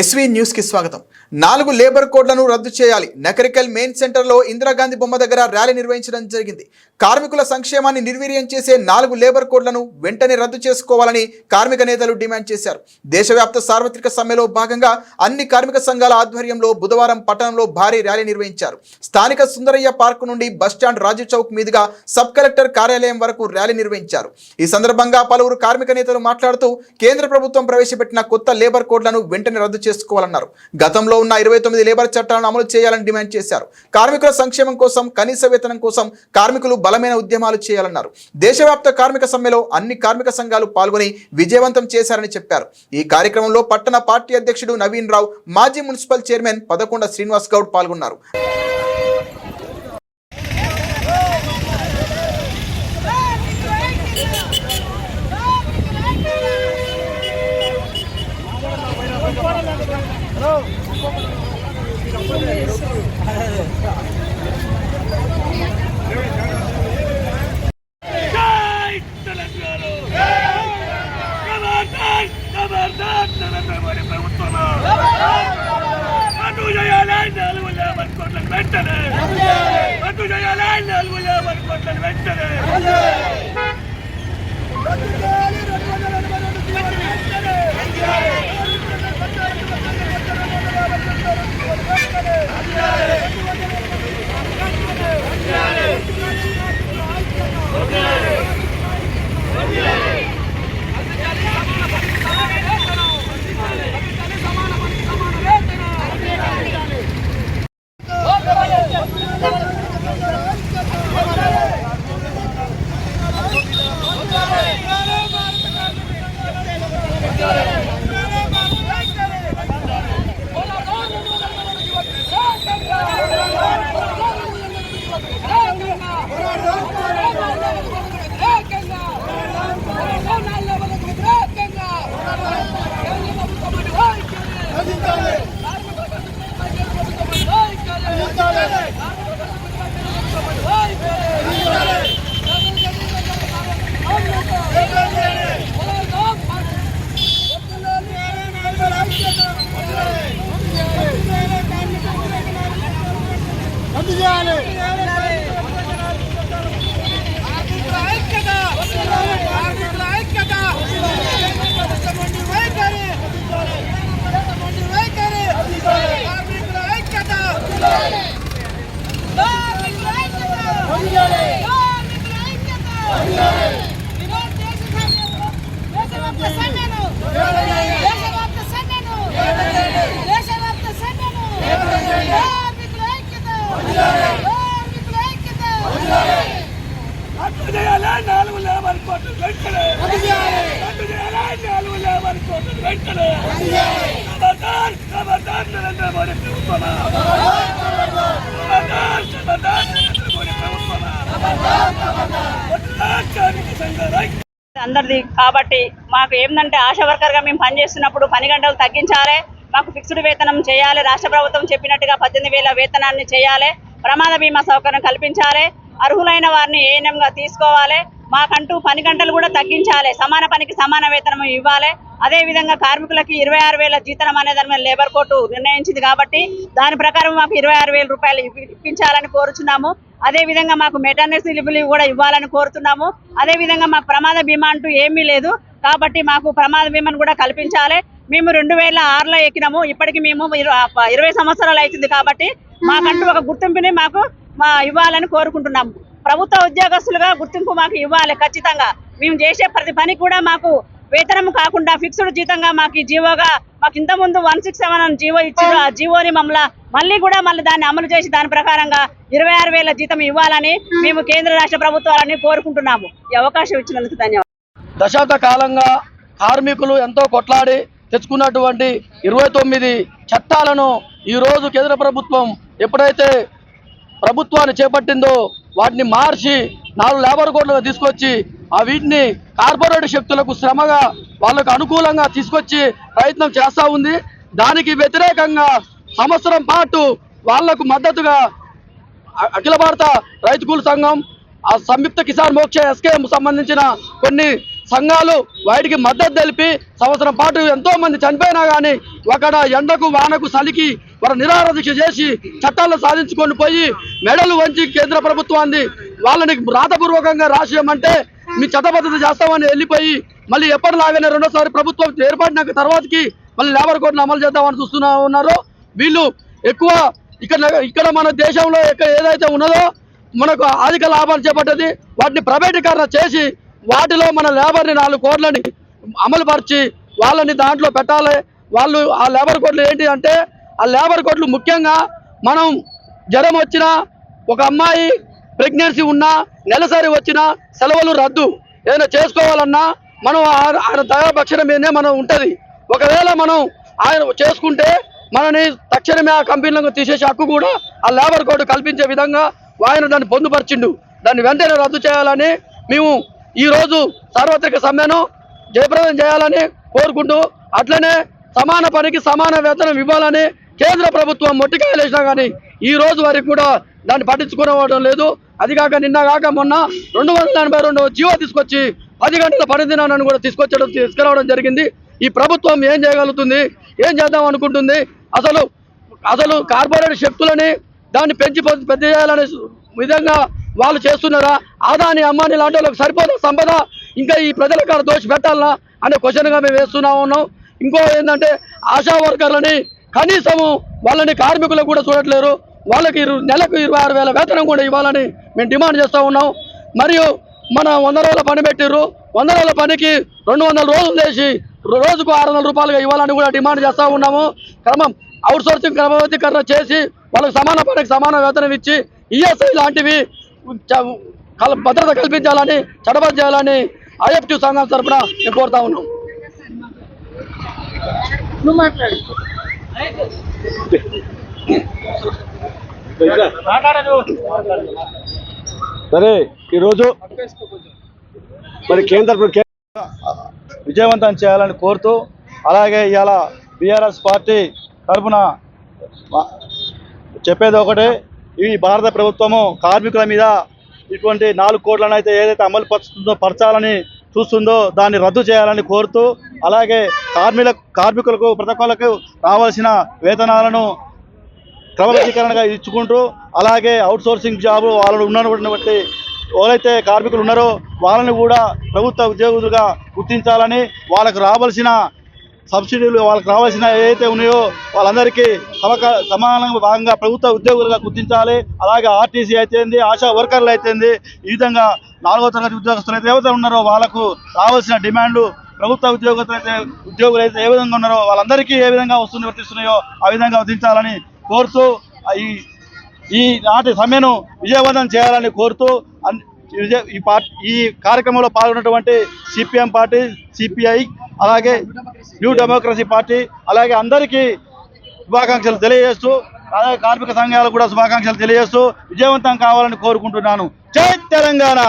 SV న్యూస్కి స్వాగతం. నాలుగు లేబర్ కోడ్లను రద్దు చేయాలి. నకరికల్ మెయిన్ సెంటర్లో ఇందిరాగాంధీ బొమ్మ దగ్గర ర్యాలీ నిర్వహించడం జరిగింది. కార్మికుల సంక్షేమాన్ని నిర్వీర్యం చేసే నాలుగు లేబర్ కోడ్లను వెంటనే రద్దు చేసుకోవాలని కార్మిక నేతలు డిమాండ్ చేశారు. దేశవ్యాప్త సార్వత్రిక సమ్మెలో భాగంగా అన్ని కార్మిక సంఘాల ఆధ్వర్యంలో బుధవారం పట్టణంలో భారీ ర్యాలీ నిర్వహించారు. స్థానిక సుందరయ్య పార్క్ నుండి బస్టాండ్ రాజు చౌక్ మీదుగా సబ్ కలెక్టర్ కార్యాలయం వరకు ర్యాలీ నిర్వహించారు. ఈ సందర్భంగా పలువురు కార్మిక నేతలు మాట్లాడుతూ కేంద్ర ప్రభుత్వం ప్రవేశపెట్టిన కొత్త లేబర్ కోడ్లను వెంటనే రద్దు చేసుకోవాలన్నారు. గతంలో ఉన్న ఇరవై తొమ్మిది లేబర్ చట్టాలను అమలు చేయాలని డిమాండ్ చేశారు. కార్మికుల సంక్షేమం కోసం కనీస వేతనం కోసం కార్మికులు బలమైన ఉద్యమాలు చేయాలన్నారు. దేశవ్యాప్త కార్మిక సమ్మెలో అన్ని కార్మిక సంఘాలు పాల్గొని విజయవంతం చేశారని చెప్పారు. ఈ కార్యక్రమంలో పట్టణ పార్టీ అధ్యక్షుడు నవీన్ రావు మాజీ మున్సిపల్ చైర్మన్ పదకొండ శ్రీనివాస్ గౌడ్ పాల్గొన్నారు జై తెలంగాణ ఖబర్దార్ ఖబర్దార్ నరేంద్ర మోడీ ప్రభుత్వం రద్దు చేయాలి నాలుగు లేబర్ కోట్లను వెంటనే రద్దు చేయాలి నాలుగు లేబర్ కోట్లను వెంటనే రద్దు నాలుగు లేబర్ వెంటనే. రద్దు చేయాలి నాలుగు లేబర్ వెంటనే. ఖబర్దార్ ఖబర్దార్ నరేంద్ర మోడీ ఖబర్దార్ ఖబర్దార్ నరేంద్ర మోడీ అందరిది కాబట్టి మాకు ఏంటంటే ఆశా వర్కర్గా మేము పనిచేస్తున్నప్పుడు పని గంటలు తగ్గించాలి. మాకు ఫిక్స్డ్ వేతనం చేయాలి. రాష్ట్ర ప్రభుత్వం చెప్పినట్టుగా పద్దెనిమిది వేల వేతనాన్ని చేయాలి. ప్రమాద బీమా సౌకర్యం కల్పించాలి. అర్హులైన వారిని ఏఎన్ఎంగా తీసుకోవాలి? మాకంటూ పని గంటలు కూడా తగ్గించాలి. సమాన పనికి సమాన వేతనం ఇవ్వాలి. అదే విధంగా కార్మికులకి ఇరవై ఆరు వేల జీతనం అనే దాని మీద లేబర్ కోర్టు నిర్ణయించింది కాబట్టి దాని ప్రకారం మాకు ఇరవై ఆరు వేల రూపాయలు ఇప్పి- ఇప్పించాలని కోరుచున్నాము. అదే విధంగా మాకు మెటర్నిటీ లీవ్ కూడా ఇవ్వాలని కోరుతున్నాము. అదే విధంగా మాకు ప్రమాద బీమా అంటూ ఏమీ లేదు. కాబట్టి మాకు ప్రమాద బీమాను కూడా కల్పించాలి. మేము రెండు వేల ఆరులో ఎక్కినాము. ఇప్పటికి మేము ఇరవై సంవత్సరాలు అవుతుంది కాబట్టి మాకంటూ ఒక గుర్తింపుని మాకు మా ఇవ్వాలని కోరుకుంటున్నాము ప్రభుత్వ ఉద్యోగస్తులుగా గుర్తింపు మాకు ఇవ్వాలి ఖచ్చితంగా. మేము చేసే ప్రతి పని కూడా మాకు వేతనం కాకుండా ఫిక్స్డ్ జీతంగా మాకు ఈ జీవోగా మాకు ఇంత ముందు వన్ సిక్స్ సెవెన్ జీవో ఇచ్చారు. ఆ జీవోని మమ్మల్ని మళ్ళీ కూడా మళ్ళీ దాన్ని అమలు చేసి దాని ప్రకారంగా ఇరవై ఆరు వేల జీతం ఇవ్వాలని మేము కేంద్ర రాష్ట్ర ప్రభుత్వాలని కోరుకుంటున్నాము. ఈ అవకాశం ఇచ్చినందుకు ధన్యవాదాలు. దశాబ్ద కాలంగా కార్మికులు ఎంతో కొట్లాడి తెచ్చుకున్నటువంటి ఇరవై తొమ్మిది చట్టాలను ఈరోజు కేంద్ర ప్రభుత్వం ఎప్పుడైతే ప్రభుత్వాన్ని చేపట్టిందో వాటిని మార్చి నాలుగు లేబర్ కోడ్లుగా తీసుకొచ్చి ఆ వీటిని కార్పొరేట్ శక్తులకు శ్రమగా వాళ్ళకు అనుకూలంగా తీసుకొచ్చి ప్రయత్నం చేస్తూ ఉంది. దానికి వ్యతిరేకంగా సంవత్సరం పాటు వాళ్ళకు మద్దతుగా అఖిల భారత రైతు కూల సంఘం ఆ సంయుక్త కిసాన్ మోక్ష ఎస్కేఎం సంబంధించిన కొన్ని సంఘాలు వాటికి మద్దతు తెలిపి సంవత్సరం పాటు ఎంతో మంది చనిపోయినా కానీ అక్కడ ఎండకు వానకు సలికి వారు నిరాహార దీక్ష చేసి చట్టాలను సాధించుకొని పోయి మెడలు వంచి కేంద్ర ప్రభుత్వాన్ని వాళ్ళని రాతపూర్వకంగా రాసేయమంటే మీ చట్టబద్ధత చేస్తామని వెళ్ళిపోయి మళ్ళీ ఎప్పటిలాగానే రెండోసారి ప్రభుత్వం ఏర్పడినాక తర్వాతకి మళ్ళీ లేబర్ కోడ్ను అమలు చేద్దామని చూస్తున్నా ఉన్నారు. వీళ్ళు ఎక్కువ ఇక్కడ ఇక్కడ మన దేశంలో ఎక్కడ ఏదైతే ఉన్నదో మనకు అధిక లాభాలు చేపట్టేది వాటిని ప్రైవేటీకరణ చేసి వాటిలో మన లేబర్ని నాలుగు కోట్లని అమలుపరిచి వాళ్ళని దాంట్లో పెట్టాలి. వాళ్ళు ఆ లేబర్ కోడ్లు ఏంటి అంటే ఆ లేబర్ కోడ్లు ముఖ్యంగా మనం జ్వరం వచ్చినా ఒక అమ్మాయి ప్రెగ్నెన్సీ ఉన్నా నెలసరి వచ్చినా సెలవులు రద్దు. ఏదైనా చేసుకోవాలన్నా మనం ఆయన దయాభక్షణ మీదనే మనం ఉంటుంది. ఒకవేళ మనం ఆయన చేసుకుంటే మనని తక్షణమే ఆ కంపెనీలకు తీసేసే హక్కు కూడా ఆ లేబర్ కోడ్ కల్పించే విధంగా ఆయన దాన్ని పొందుపరిచిండు. దాన్ని వెంటనే రద్దు చేయాలని మేము ఈ రోజు సార్వత్రిక సమ్మెను జయప్రదం చేయాలని కోరుకుంటూ అట్లనే సమాన పనికి సమాన వేతనం ఇవ్వాలని కేంద్ర ప్రభుత్వం మొట్టికాయలు వేసినా కానీ ఈ రోజు వరకు కూడా దాన్ని పట్టించుకోవడం లేదు. అది కాక నిన్న కాక మొన్న రెండు వందల ఎనభై రెండు జీవో తీసుకొచ్చి పది గంటల పనిదినాన్ని కూడా తీసుకొచ్చడం తీసుకురావడం జరిగింది. ఈ ప్రభుత్వం ఏం చేయగలుగుతుంది? ఏం చేద్దాం అనుకుంటుంది? అసలు అసలు కార్పొరేట్ శక్తులని దాన్ని పెంచి పెద్ద పెద్ద చేయాలనే విధంగా వాళ్ళు చేస్తున్నారా? ఆదాని అమ్మాని లాంటి వాళ్ళకి సరిపోదు సంపద? ఇంకా ఈ ప్రజల కాడ దోషి పెట్టాలనా అనే క్వశ్చన్గా మేము వేస్తున్నా ఉన్నాం. ఇంకో ఏంటంటే ఆశా వర్కర్లని కనీసము వాళ్ళని కార్మికులకు కూడా చూడట్లేరు. వాళ్ళకి ఇరు- నెలకు ఇరవై ఆరు వేల వేతనం కూడా ఇవ్వాలని మేము డిమాండ్ చేస్తూ ఉన్నాం. మరియు మన వంద రోజుల పని పెట్టిర్రు. వంద రోజుల పనికి రెండు వందల రోజులు చేసి రోజుకు ఆరు వందల రూపాయలుగా ఇవ్వాలని కూడా డిమాండ్ చేస్తూ ఉన్నాము. క్రమం అవుట్ సోర్సింగ్ క్రమబద్ధీకరణ చేసి వాళ్ళకి సమాన పనికి సమాన వేతనం ఇచ్చి ఈఎస్ఐ లాంటివి చ- భద్రత కల్పించాలని చడబద్ద చేయాలని ఐఎఫ్టీ సంఘం తరఫున మేము కోరుతా ఉన్నాం. సరే ఈరోజు మరి కేంద్ర విజయవంతం చేయాలని కోరుతూ అలాగే ఇవాళ బీఆర్ఎస్ పార్టీ తరఫున చెప్పేది ఒకటే ఈ భారత ప్రభుత్వము కార్మికుల మీద ఇటువంటి నాలుగు కోట్లను అయితే ఏదైతే అమలు పరుస్తుందో పరచాలని చూస్తుందో దాన్ని రద్దు చేయాలని కోరుతూ అలాగే కార్మికుల కార్మికులకు ప్రతి రావాల్సిన వేతనాలను క్రమబద్ధీకరణగా ఇచ్చుకుంటూ అలాగే అవుట్ సోర్సింగ్ జాబ్ వాళ్ళు ఉన్నటువంటి ఎవరైతే కార్మికులు ఉన్నారో వాళ్ళని కూడా ప్రభుత్వ ఉద్యోగులుగా గుర్తించాలని వాళ్ళకు రావాల్సిన సబ్సిడీలు వాళ్ళకి రావాల్సిన ఏవైతే ఉన్నాయో వాళ్ళందరికీ సమక సమానంగా భాగంగా ప్రభుత్వ ఉద్యోగులుగా గుర్తించాలి. అలాగే ఆర్టీసీ అయితేంది ఆశా వర్కర్లు అయితేంది ఈ విధంగా నాలుగో తరగతి ఉద్యోగస్తులు అయితే ఎవరైతే ఉన్నారో వాళ్ళకు రావాల్సిన డిమాండ్లు ప్రభుత్వ ఉద్యోగస్తులు అయితే ఉద్యోగులు అయితే ఏ విధంగా ఉన్నారో వాళ్ళందరికీ ఏ విధంగా వస్తుంది వర్తిస్తున్నాయో ఆ విధంగా వర్తించాలని కోరుతూ ఈ ఈ నాటి సమ్మెను విజయవంతం చేయాలని కోరుతూ ఈ విజయ- ఈ పార్టీ ఈ కార్యక్రమంలో పాల్గొన్నటువంటి సిపిఎం పార్టీ సిపిఐ అలాగే న్యూ డెమోక్రసీ పార్టీ అలాగే అందరికీ శుభాకాంక్షలు తెలియజేస్తూ అలాగే కార్మిక సంఘాలకు కూడా శుభాకాంక్షలు తెలియజేస్తూ విజయవంతం కావాలని కోరుకుంటున్నాను. జై తెలంగాణ!